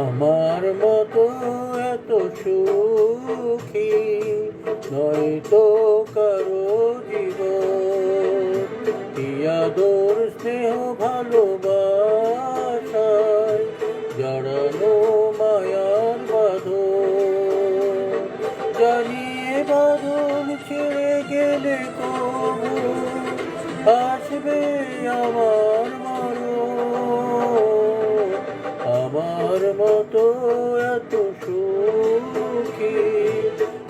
আমার মতো এত সুখী নয়তো কারও জীবন। ইয়াদর স্নেহ, ভালোবাসায় জড়ানো মায়ার বাঁধন। জানিয়ে বাঁধন ছেড়ে গেলে কবু আসবে আমার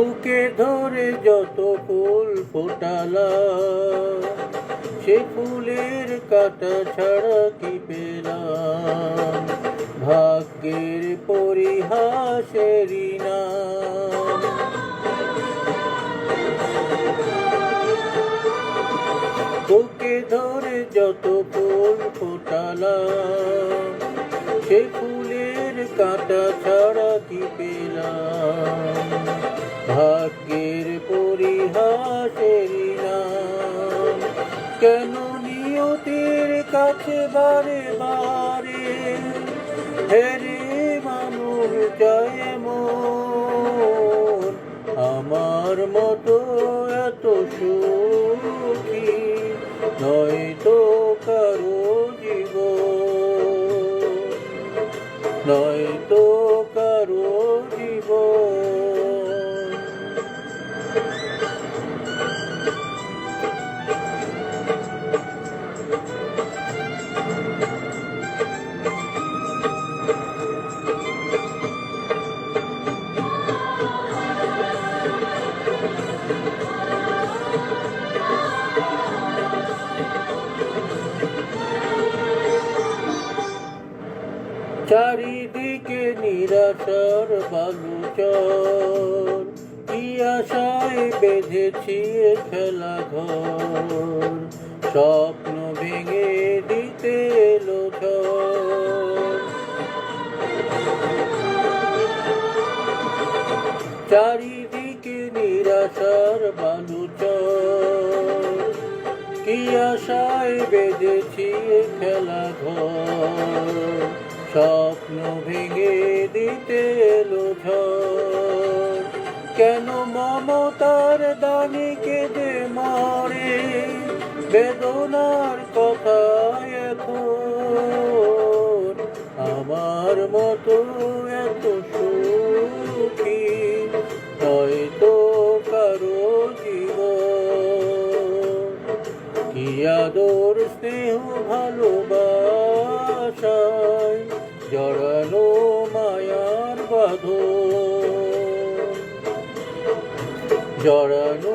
বুকে ধরে যত ফুল ফোটালা, সে ফুলের কাটা ছাড়া কি পেলাম? ভাগ্যের পরিহাসেরই নাম। বুকে ধরে যত ফুল ফোটালাম সে ফুলের কাটা ছাড়া কি পেলাম? কেন নিয়তির কাছে বারে বারে? হেরে মানুষ যায় মন। আমার মতো এত সুখী নয়তো কারও জীবন। নয়তো নিরাশার বালুচর, কি আশায় বেঁধেছি খেলা ঘর? স্বপ্ন ভেঙে দিতে এলো চারিদিকে নিরাশার বালুচর, কি আশায় বেঁধেছি খেলা ঘর? স্বপ্ন ভেঙে দিতে ঝড়। কেন মমতার দানি কেঁদে মরে? বেদনার কথা এখন আমার মতো এত সুখী হয়তো কারও জীবন। কি আদর স্নেহ ভালোবাসায় জড়ানো মায়ার বাঁধন। জড়ানো